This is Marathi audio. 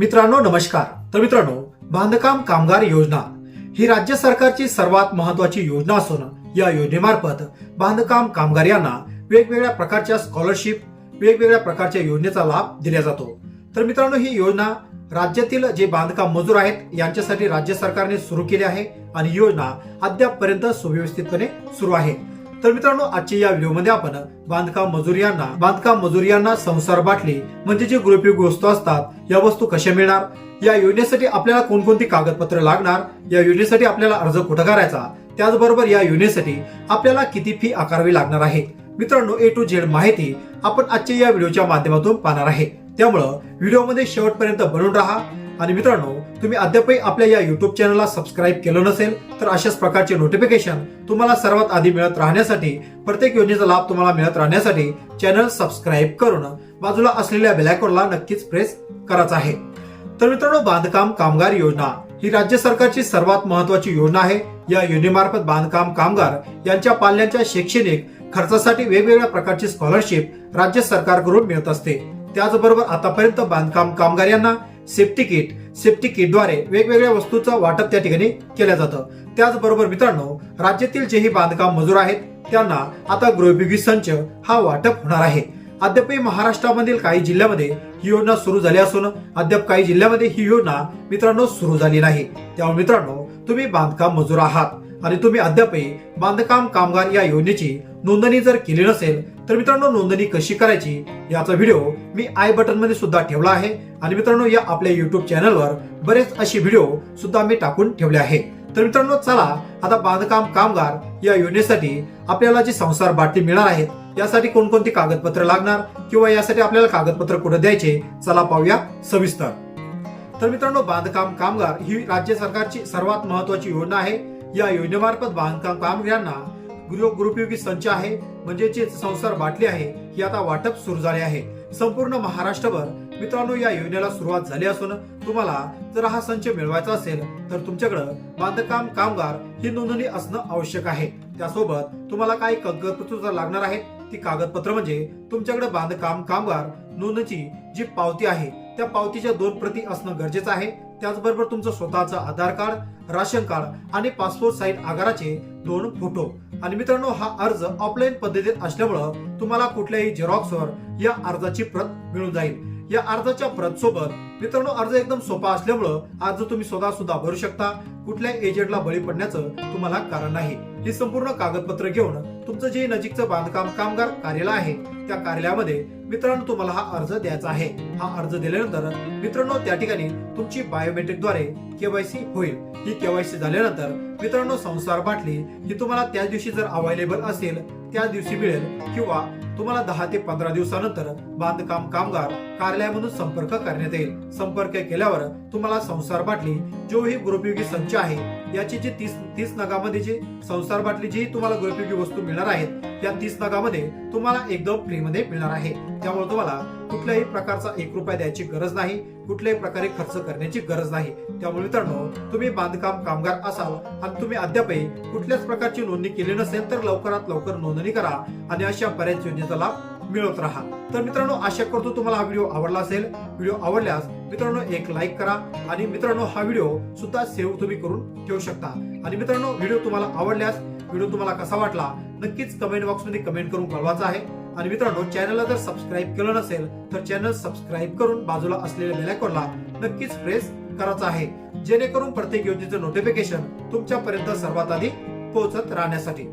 मित्रांनो नमस्कार. तर मित्रांनो बांधकाम कामगार योजना ही राज्य सरकारची सर्वात महत्वाची योजना असून या योजनेमार्फत बांधकाम कामगार यांना वेगवेगळ्या प्रकारच्या स्कॉलरशिप वेगवेगळ्या प्रकारच्या योजनेचा लाभ दिला जातो. तर मित्रांनो ही योजना राज्यातील जे बांधकाम मजूर आहेत यांच्यासाठी राज्य सरकारने सुरू केली आहे आणि योजना अद्यापपर्यंत सुव्यवस्थितपणे सुरू आहे. तर मित्रांनो आजच्या या व्हिडिओमध्ये आपण बांधकाम मजूर यांना बांधकाम मजूर यांना संसार बाटली म्हणजे जे गृहोपयोगी वस्तू असतात या वस्तू कशा मिळणार? या योजनेसाठी आपल्याला कोणकोणती कागदपत्र लागणार? या योजनेसाठी आपल्याला अर्ज कुठं करायचा? त्याचबरोबर या योजनेसाठी आपल्याला किती फी आकारावी लागणार आहे? मित्रांनो ए टू झेड माहिती आपण आजच्या या व्हिडिओच्या माध्यमातून पाहणार आहे. त्यामुळं व्हिडिओमध्ये शेवटपर्यंत बनून राहा. आणि मित्रांनो तुम्ही अद्यापही आपल्या या युट्यूब चॅनलला सबस्क्राईब केलं नसेल तर अशाच प्रकारचे नोटिफिकेशन तुम्हाला सर्वात आधी मिळत राहण्यासाठी प्रत्येक योजनेचा लाभ तुम्हाला मिळत राहण्यासाठी चॅनल सबस्क्राईब करून बाजूला असलेल्या बेलायकॉनला नक्कीच प्रेस करायचा आहे. तर मित्रांनो बांधकाम कामगार योजना ही राज्य सरकारची सर्वात महत्वाची योजना आहे. या योजनेमार्फत बांधकाम कामगार यांच्या पाल्यांच्या शैक्षणिक खर्चासाठी वेगवेगळ्या प्रकारची स्कॉलरशिप राज्य सरकारकडून मिळत असते. त्याचबरोबर आतापर्यंत बांधकाम कामगार यांना सेफ्टी किट सेफ्टी किटद्वारे वेगवेगळ्या वस्तूचं वाटप त्या ठिकाणी केलं जातं. त्याचबरोबर मित्रांनो राज्यातील जेही बांधकाम मजूर आहेत त्यांना आता गृहोपयोगी संच हा वाटप होणार आहे. अद्यापही महाराष्ट्रामधील काही जिल्ह्यामध्ये ही योजना सुरू झाली असून अद्याप काही जिल्ह्यामध्ये ही योजना मित्रांनो सुरू झाली नाही. त्यामुळे मित्रांनो तुम्ही बांधकाम मजूर आहात. आणि तुम्ही अद्यापही बांधकाम कामगार या योजनेची नोंदणी जर केली नसेल तर मित्रांनो नोंदणी कशी करायची याचा व्हिडिओ मी आय बटनमध्ये सुद्धा ठेवला आहे. आणि मित्रांनो या आपल्या युट्यूब चॅनलवर बरेच असे व्हिडिओ सुद्धा मी टाकून ठेवले आहे. तर मित्रांनो चला आता बांधकाम कामगार या योजनेसाठी आपल्याला जी संसार बाटली मिळणार आहेत यासाठी कोणकोणती कागदपत्र लागणार किंवा यासाठी आपल्याला कागदपत्र कुठे द्यायचे चला पाहूया सविस्तर. तर मित्रांनो बांधकाम कामगार ही राज्य सरकारची सर्वात महत्वाची योजना आहे. या योजनेमार्फत बांधकाम कामगारांना गृह संच आहे. म्हणजे जे संसार बाटले आहे ही आता वाटप सुरू झाले आहे. संपूर्ण महाराष्ट्रभर मित्रांनो या योजनेला सुरुवात झाली असून तुम्हाला जर हा संच मिळवायचा असेल तर तुमच्याकडे बांधकाम कामगार ही नोंदणी असणं आवश्यक आहे. त्यासोबत तुम्हाला काही कागदपत्र लागणार आहेत. ती कागदपत्र म्हणजे तुमच्याकडे बांधकाम कामगार नोंदणीची जी पावती आहे त्या पावतीच्या दोन प्रती असणं गरजेचं आहे. त्याचबरोबर तुमचं स्वतःचं आधार कार्ड राशन कार्ड आणि पासपोर्ट साईज आगाराचे दोन फोटो. आणि मित्रांनो हा अर्ज ऑफलाईन पद्धतीत असल्यामुळं तुम्हाला कुठल्याही झेरॉक्सवर या अर्जाची प्रत मिळून जाईल. या अर्जाच्या प्रत सोबत मित्रांनो अर्ज एकदम सोपा असल्यामुळं अर्ज तुम्ही स्वतः सुद्धा भरू शकता. कुठल्या एजंटला बळी पडण्याचं तुम्हाला कारण नाही. ही संपूर्ण कागदपत्र घेऊन तुमचं जे नजीकचं बांधकाम कामगार कार्यालय आहे त्या कार्यालयामध्ये मित्रांनो तुम्हाला हा अर्ज द्यायचा आहे. हा अर्ज दिल्यानंतर मित्रांनो त्या ठिकाणी तुमची बायोमेट्रिकद्वारे केवायसी होईल. ही केवायसी झाल्यानंतर मित्रांनो संसार बाटली ही तुम्हाला त्या दिवशी जर अवेलेबल असेल त्या दिवशी मिळेल. किंवा तुम्हाला दहा ते पंधरा दिवसानंतर बांधकाम कामगार कार्यालयामधून संपर्क करण्यात येईल. संपर्क केल्यावर तुम्हाला संसार बाटली जो ही गृहपयोगी संच आहे याची जी तीस तीस नगामध्ये जी संसार बाटली जी तुम्हाला गृहोपयोगी वस्तू मिळणार आहेत त्या तीस नगामध्ये तुम्हाला एकदम फ्री मध्ये मिळणार आहे. त्यामुळे तुम्हाला कुठल्याही प्रकारचा एक रुपया द्यायची गरज नाही कुठल्याही प्रकारे खर्च करण्याची गरज नाही. त्यामुळे मित्रांनो तुम्ही बांधकाम कामगार असाल आणि तुम्ही अद्यापही कुठल्याच प्रकारची नोंदणी केली नसेल तर लवकरात लवकर नोंदणी करा आणि अशा बऱ्याच योजनेचा लाभ मिळवत राहा. तर मित्रांनो आशा करतो तुम्हाला हा व्हिडिओ आवडला असेल. व्हिडिओ आवडल्यास मित्रांनो एक लाईक करा आणि मित्रांनो हा व्हिडिओ सुद्धा सेव्ह तुम्ही करून ठेवू शकता. आणि मित्रांनो व्हिडिओ तुम्हाला आवडल्यास व्हिडिओ तुम्हाला कसा वाटला नक्कीच कमेंट बॉक्समध्ये कमेंट करून कळवायचा आहे. आणि मित्रांनो चॅनलला जर सबस्क्राईब केलं नसेल तर चॅनल सबस्क्राईब करून बाजूला असलेल्या बेलायकॉनला नक्कीच प्रेस करायचा आहे. जेणेकरून प्रत्येक योजनेचं नोटिफिकेशन तुमच्यापर्यंत सर्वात आधी पोहोचत राहण्यासाठी.